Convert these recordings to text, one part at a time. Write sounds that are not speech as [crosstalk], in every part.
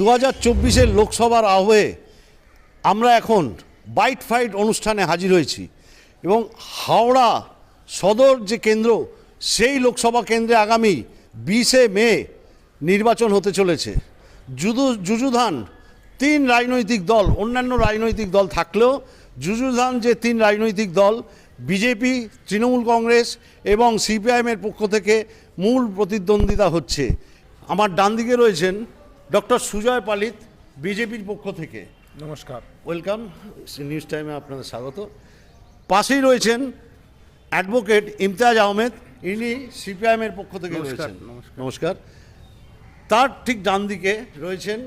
দু হাজার চব্বিশের লোকসভার আহ্বে আমরা এখন বাইট ফাইট অনুষ্ঠানে হাজির হয়েছি এবং হাওড়া সদর যে কেন্দ্র, সেই লোকসভা কেন্দ্রে আগামী বিশে মে নির্বাচন হতে চলেছে। যুদু, যুযুধান তিন রাজনৈতিক দল, অন্যান্য রাজনৈতিক দল থাকলেও যুযুধান যে তিন রাজনৈতিক দল, বিজেপি, তৃণমূল কংগ্রেস এবং সিপিআইএমের পক্ষ থেকে মূল প্রতিদ্বন্দ্বিতা হচ্ছে। আমার ডান দিকে রয়েছেন ডক্টর সুজয় পালিত বিজেপির পক্ষ থেকে। নমস্কার। ওয়েলকাম নিউজ টাইমে আপনাদের স্বাগত। পাশেই রয়েছেন অ্যাডভোকেট ইমতিয়াজ আহমেদ ইনি সিপিআইএমের পক্ষ থেকে নমস্কার, রয়েছেন। নমস্কার। নমস্কার। তার ঠিক ডান দিকে রয়েছেন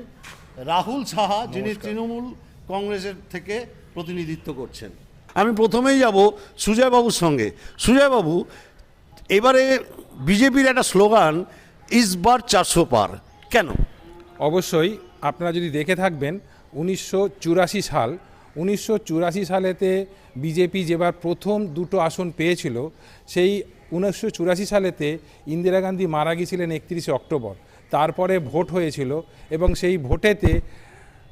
রাহুল সাহা যিনি তৃণমূল কংগ্রেসের থেকে প্রতিনিধিত্ব করছেন। আমি প্রথমেই যাব সুজয়বাবুর সঙ্গে। সুজয়বাবু এবারে বিজেপির একটা স্লোগান ইসবার চারশো পার। কেন? অবশ্যই আপনারা যদি দেখে থাকবেন উনিশশো চুরাশি সাল, উনিশশো চুরাশি সালেতে বিজেপি যেবার প্রথম দুটো আসন পেয়েছিল, সেই উনিশশো চুরাশি সালেতে ইন্দিরা গান্ধী মারা গিয়েছিলেন একত্রিশে অক্টোবর। তারপরে ভোট হয়েছিল এবং সেই ভোটেতে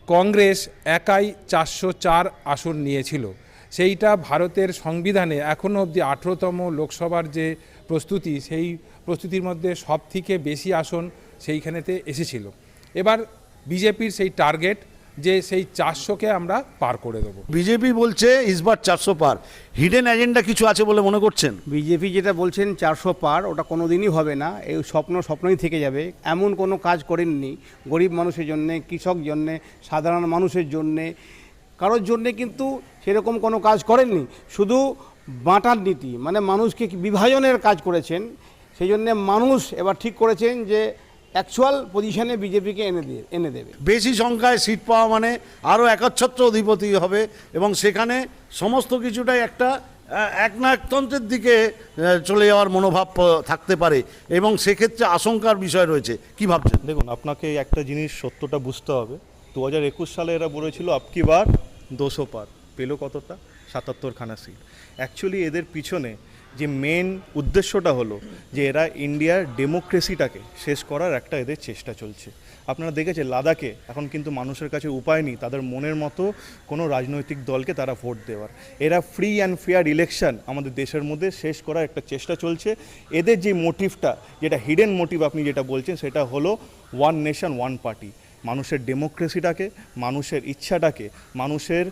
কংগ্রেস একাই চারশো চার আসন নিয়েছিল। সেইটা ভারতের সংবিধানে এখনও অবধি আঠেরোতম লোকসভার যে প্রস্তুতি, সেই প্রস্তুতির মধ্যে সব থেকে বেশি আসন সেইখানেতে এসেছিল। এবার বিজেপির সেই টার্গেট যে সেই চারশোকে আমরা পার করে দেবো। বিজেপি বলছে ইসবার চারশো পার। হিডেন এজেন্ডা কিছু আছে বলে মনে করছেন? বিজেপি যেটা বলছেন চারশো পার ওটা কোনো দিনই হবে না। এই স্বপ্ন স্বপ্নই থেকে যাবে। এমন কোনো কাজ করেননি গরিব মানুষের জন্যে কৃষক জন্যে সাধারণ মানুষের জন্যে। কারোর জন্যে কিন্তু সেরকম কোনো কাজ করেননি। শুধু বাঁটার নীতি মানে মানুষকে বিভাজনের কাজ করেছেন। সেই জন্যে মানুষ এবার ঠিক করেছেন যে অ্যাকচুয়াল পজিশনে বিজেপিকে এনে দিয়ে এনে দেবে। বেশি সংখ্যায় সিট পাওয়া মানে আরও একচ্ছত্র অধিপতি হবে এবং সেখানে সমস্ত কিছুটাই একটা আহ, একনায়কতন্ত্রের দিকে চলে যাওয়ার মনোভাব থাকতে পারে এবং সেক্ষেত্রে আশঙ্কার বিষয় রয়েছে। কি ভাবছেন? দেখুন আপনাকে একটা জিনিস সত্যটা বুঝতে হবে। দু হাজার একুশ সালে এরা বলেছিল আপকি বার দুশো পার। পেল কতটা? সাতাত্তর খানা সিট অ্যাকচুয়ালি এদের পিছনে যে মেন উদ্দেশ্যটা হলো যে এরা ইন্ডিয়ার ডেমোক্রেসিটাকে শেষ করার একটা এদের চেষ্টা চলছে। আপনারা দেখেছেন লাদাখে এখন কিন্তু মানুষের কাছে উপায় নেই, তাদের মনের মতো কোনো রাজনৈতিক দলকে তারা ভোট দেওয়ার। এরা ফ্রি অ্যান্ড ফেয়ার ইলেকশন আমাদের দেশের মধ্যে শেষ করার একটা চেষ্টা চলছে। এদের যে মোটিভটা যেটা হিডেন মোটিভ আপনি যেটা বলছেন, সেটা হলো ওয়ান নেশন ওয়ান পার্টি মানুষের ডেমোক্রেসিটাকে মানুষের ইচ্ছাটাকে, মানুষের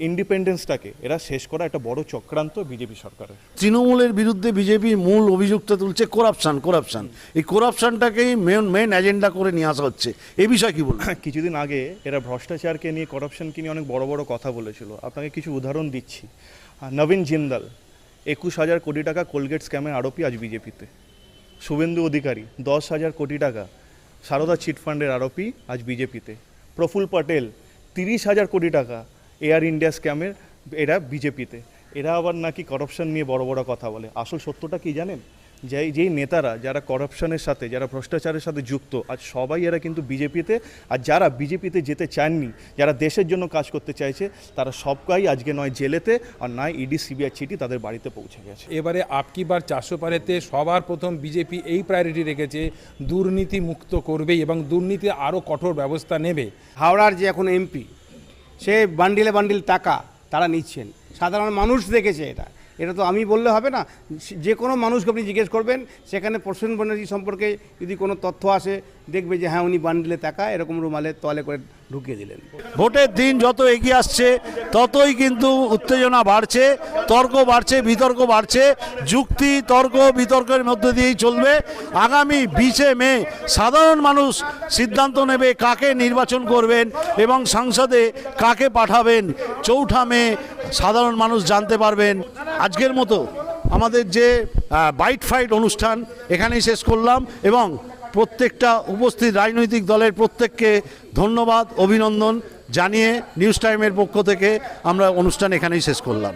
ইন্ডিপেন্ডেন্সটাকে এরা শেষ করা একটা বড় চক্রান্ত বিজেপি সরকারের। তৃণমূলের বিরুদ্ধে বিজেপি মূল অভিযুক্ত তুলছে করাপশন করাপশন এই করাপশনটাকেই মেন মেন এজেন্ডা করে নিয়ে আসা হচ্ছে। এ বিষয়ে কি বলবেন? [clears throat] কিছুদিন আগে এরা ভ্রষ্টাচারকে নিয়ে করাপশনকে নিয়ে অনেক বড় বড় কথা বলেছিল। আপনাকে কিছু উদাহরণ দিচ্ছি। নবীন জিন্দাল একুশ হাজার কোটি টাকা কোলগেট স্ক্যামের আরোপি আজ বিজেপিতে। শুভেন্দু অধিকারী দশ হাজার কোটি টাকা সারদা চিটফান্ডের আরোপি আজ বিজেপিতে। প্রফুল পটেল তিরিশ হাজার কোটি টাকা এয়ার ইন্ডিয়া স্ক্যামের এরা বিজেপিতে। এরা আবার নাকি করাপশন নিয়ে বড় বড় কথা বলে। আসল সত্যটা কি জানেন? যেই যেই নেতারা যারা করাপশনের সাথে যারা ভ্রষ্টাচারের সাথে যুক্ত আজ সবাই এরা কিন্তু বিজেপিতে আর যারা বিজেপিতে যেতে চাননি যারা দেশের জন্য কাজ করতে চাইছে তারা সবকাই আজকে নয় জেলেতে আর নয় ইডি সিবিআই চিঠি তাদের বাড়িতে পৌঁছে গেছে। এবারে আপকি বার চারশো পারেতে সবার প্রথম বিজেপি এই প্রায়োরিটি রেখেছে দুর্নীতি মুক্ত করবেই এবং দুর্নীতি আরও কঠোর ব্যবস্থা নেবে। হাওড়ার যে এখন এমপি সে বান্ডিলে বান্ডিল টাকা তারা নিচ্ছেন। সাধারণ মানুষ দেখেছে এটা। এটা তো আমি বললে হবে না। যে কোনো মানুষকে আপনি জিজ্ঞেস করবেন, সেখানে প্রসেন ব্যানার্জি সম্পর্কে যদি কোনো তথ্য আসে দেখবে যে হ্যাঁ উনি বান্ডিলে টাকা এরকম রুমালে তলে করে ঢুকিয়ে দিলেন। ভোটের দিন যত এগিয়ে আসছে, ততই কিন্তু উত্তেজনা বাড়ছে, তর্ক বাড়ছে, বিতর্ক বাড়ছে, যুক্তি, তর্ক, বিতর্কের মধ্যে দিয়েই চলবে। আগামী বিশে মে সাধারণ মানুষ সিদ্ধান্ত নেবে কাকে নির্বাচন করবেন এবং সংসদে কাকে পাঠাবেন। চৌঠা মে সাধারণ মানুষ জানতে পারবেন। আজকের মতো আমাদের যে বাইট ফাইট অনুষ্ঠান, এখানেই শেষ করলাম এবং প্রত্যেকটা উপস্থিত রাজনৈতিক দলের প্রত্যেককে ধন্যবাদ, অভিনন্দন জানিয়ে নিউজ টাইমের পক্ষ থেকে আমরা অনুষ্ঠান এখানেই শেষ করলাম।